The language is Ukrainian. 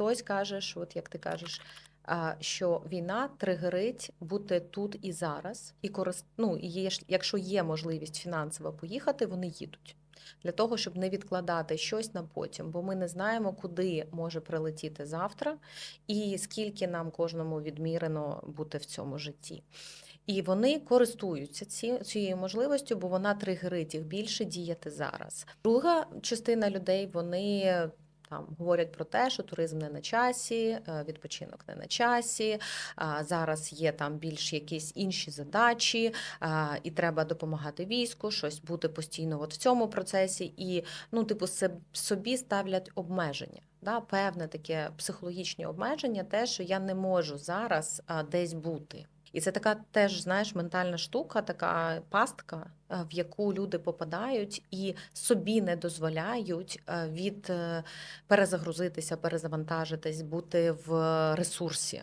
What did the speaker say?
хтось каже, що от як ти кажеш. Що війна тригерить бути тут і зараз, і корист... ну, якщо є можливість фінансово поїхати, вони їдуть для того, щоб не відкладати щось на потім, бо ми не знаємо, куди може прилетіти завтра, і скільки нам кожному відмірено бути в цьому житті. І вони користуються ці, цією можливістю, бо вона тригерить їх більше діяти зараз. Друга частина людей вони. Там говорять про те, що туризм не на часі, е, відпочинок не на часі. Зараз є там більш якісь інші задачі, і треба допомагати війську, щось бути постійно от в цьому процесі, і ну, типу, собі ставлять обмеження. Да, певне таке психологічні обмеження, те, що я не можу зараз десь бути. І це така теж, знаєш, ментальна штука, така пастка, е, в яку люди попадають і собі не дозволяють е, від е, перезагрузитися, перезавантажитись, бути в ресурсі.